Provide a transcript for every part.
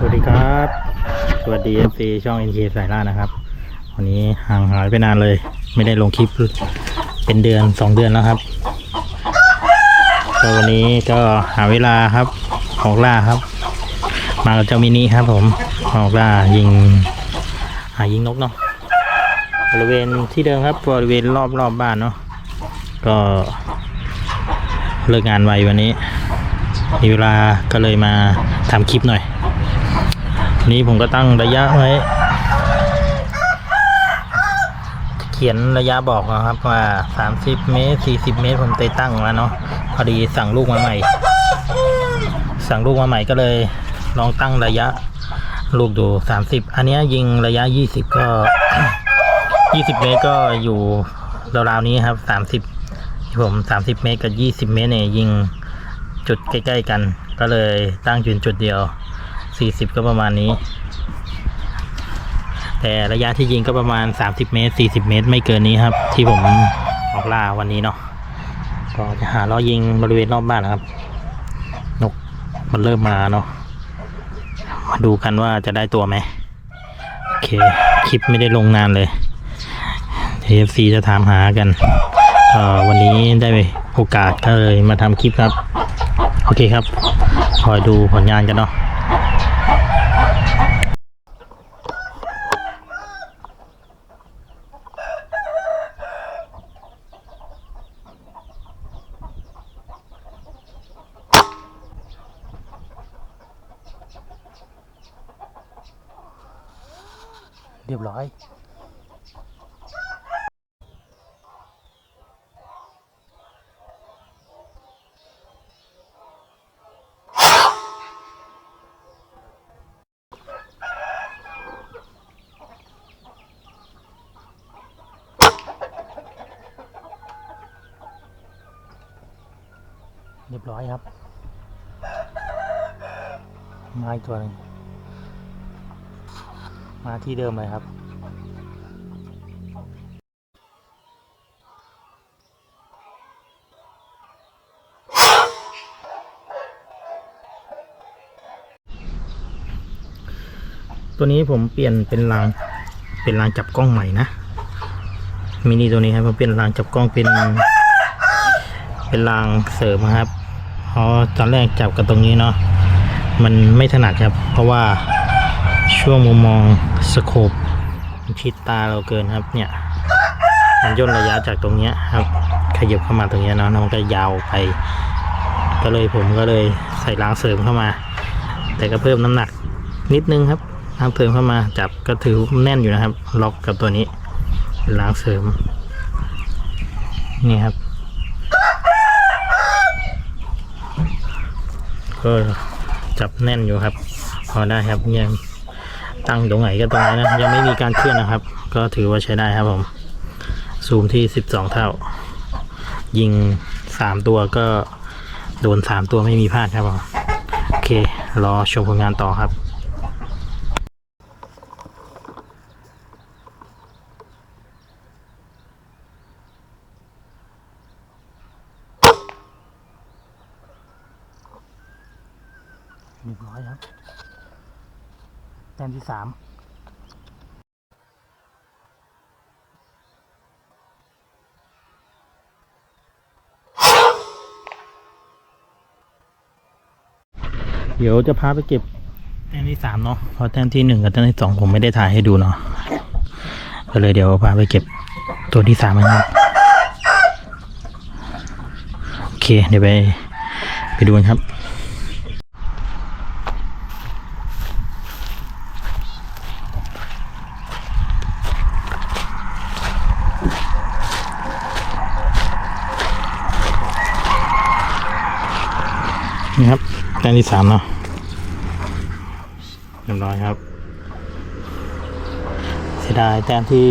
สวัสดีครับ สวัสดี FC ช่อง NK สายล่านะครับ วันนี้ห่างหายไปนานเลย ไม่ได้ลงคลิปเป็นเดือนสองเดือนแล้วครับก็วันนี้ก็หาเวลาครับออกล่าครับ มากับเจ้ามินิครับ ผมออกล่ายิง หายิงนกเนาะบริเวณที่เดิมครับบริเวณรอบรอบบ้านเนาะก็เลิกงานไววันนี้มีเวลาก็เลยมาทำคลิปหน่อย นี้ผมก็ตั้งระยะไว้ เขียนระยะบอกนะครับว่า30เมตร40เมตรผมเตยตั้งแล้วเนาะพอดีสั่งลูกมาใหม่ สั่งลูกมาใหม่ก็เลย ลองตั้งระยะ ลูกดู30อันเนี้ยยิงระยะ20ก็20เมตรก็อยู่ราวๆนี้ครับ30ที่ผม30เมตรกับ20เมตรเนี่ยยิงจุดใกล้ ๆ กัน ก็เลยตั้งจุดจุดเดียว 40 ก็ประมาณนี้ แต่ระยะที่ยิงก็ประมาณ 30 เมตร 40 เมตร ไม่เกินนี้ครับ ที่ผมออกล่าวันนี้เนาะก็จะหาล้อยิงบริเวณรอบบ้านนะครับ นกมันเริ่มมาเนาะมาดูกันว่าจะได้ตัวไหมโอเค คลิปไม่ได้ลงนานเลย TFC จะถามหากันวันนี้ได้โอกาสก็เลยมาทำคลิปครับ โอเคครับ คอยดูผลงานกันเนาะ เรียบร้อย เรียบร้อยครับ มาอีกตัวหนึง มาที่เดิมเลยครับ ตัวนี้ผมเปลี่ยนเป็นรางเป็นรางจับกล้องใหม่นะมินิตัวนี้ครับผมเปลี่ยนรางจับกล้องเป็นเป็นรางเสริมครับเพราะตอนแรกจับกับตรงนี้เนาะมันไม่ถนัดครับ เพราะว่าช่วงมุมมอง สโคปมันชิดตาเราเกินครับเนี่ยมันย่นระยะจากตรงเนี้ยครับ ขยับเข้ามาตรงเนี้ยเนาะมันก็ยาวไป ก็เลยผมก็เลยใส่รางเสริมเข้ามา แต่ก็เพิ่มน้ำหนักนิดนึงครับรางเสริมเข้ามาจับก็ถือแน่นอยู่นะครับ ล็อกกับตัวนี้เป็นรางเสริมนี่ครับก็จับแน่นอยู่ครับ พอได้ครับยั ตั้งตรงไหนก็ตรงนั้นนะยังไม่มีการเคลื่อนนะครับ ก็ถือว่าใช้ได้ครับผม ซูมที่ 12 เท่า ยิง 3 ตัวก็โดน 3 ตัวไม่มีพลาดครับผมโอเค รอชมผลงานต่อครับเรียบร้อยครับ แต้มที่สามเดี๋ยวจะพาไปเก็บแต้มที่สามเนาะเพราะแต้มที่หนึ่งกับแต้มที่สองผมไม่ได้ถ่ายให้ดูเนาะก็เลยเดี๋ยวพาไปเก็บตัวที่สามนะครับโอเคเดี๋ยวไปไปดูกันครับ นี่ครับแต้มที่สามเนาะเรียบร้อยครับเสียดายแต้มที่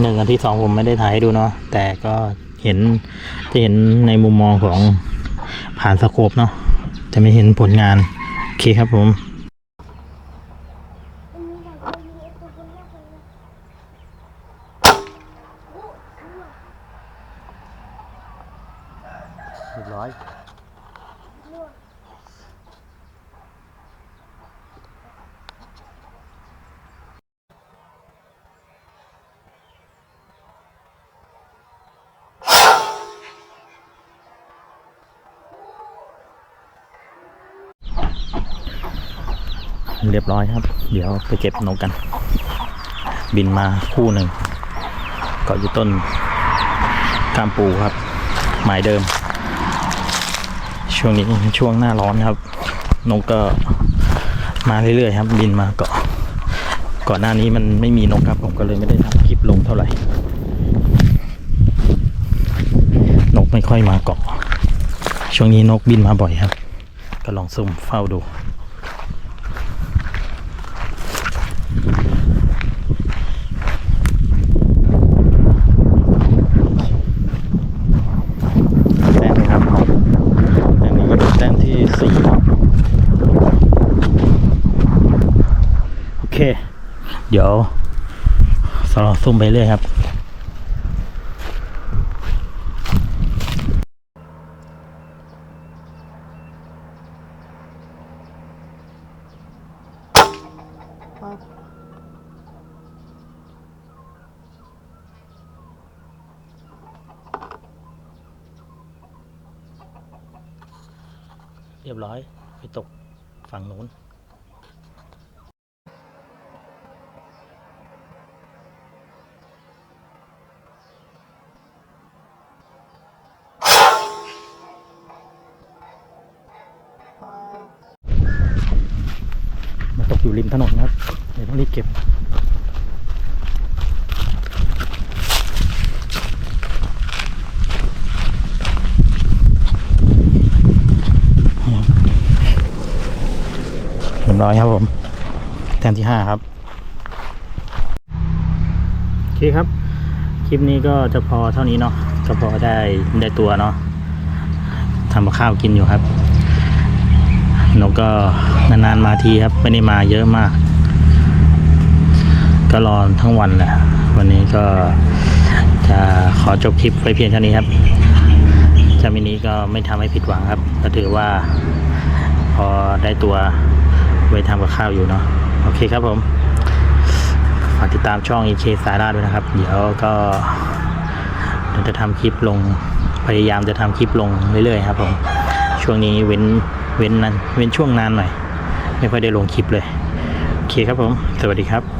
หนึ่งกับที่สองผมไม่ได้ถ่ายให้ดูเนาะแต่ก็เห็นจะเห็นในมุมมองของผ่านสโคปเนาะจะไม่เห็นผลงาน โอเคครับผม เรียบร้อยครับ เดี๋ยวไปเก็บนกกัน บินมาคู่หนึ่งเกาะอยู่ต้นกามปูครับ หมายเดิม ช่วงนี้ช่วงหน้าร้อนครับ นกก็มาเรื่อยๆครับ บินมาเกาะก่อนหน้านี้มันไม่มีนกครับ ผมก็เลยไม่ได้ทำคลิปลงเท่าไหร่ นกไม่ค่อยมาเกาะ ช่วงนี้นกบินมาบ่อยครับ ก็ลองซุ่มเฝ้าดู แต้มนี้ครับแต้มนี้ก็เป็นแต้มที่สี่โอ เคเดี๋ยวสเราซุ่มไปเรื่อยครับเรียบร้อยไปตกฝั่งนู้น กอยู่ริมถนนนะครับเดี๋ยวต้องรีบเก็บเรียบร้อยครับผมแต้มที่ห้าครับ โอเคครับ คลิปนี้ก็จะพอเท่านี้เนาะก็พอได้ได้ตัวเนาะทำกับข้าวกินอยู่ครับ นกก็นานๆมาทีครับ ไม่ได้มาเยอะมาก ก็รอทั้งวันแหละวันนี้ก็จะขอจบคลิปไว้เพียงเท่านี้ครับจามินี้ก็ไม่ทำให้ผิดหวังครับ ก็ถือว่าพอได้ตัวไว้ทำกับข้าวอยู่เนาะโอเคครับผมฝากติดตามช่อง EK สาราด้วยนะครับ เดี๋ยวก็เดี๋ยวจะทำคลิปลงพยายามจะทำคลิปลงเรื่อยๆครับผมช่วงนี้เว้น เว้นนั้นเว้นช่วงนานหน่อย ไม่ค่อยได้ลงคลิปเลย โอเคครับผม สวัสดีครับ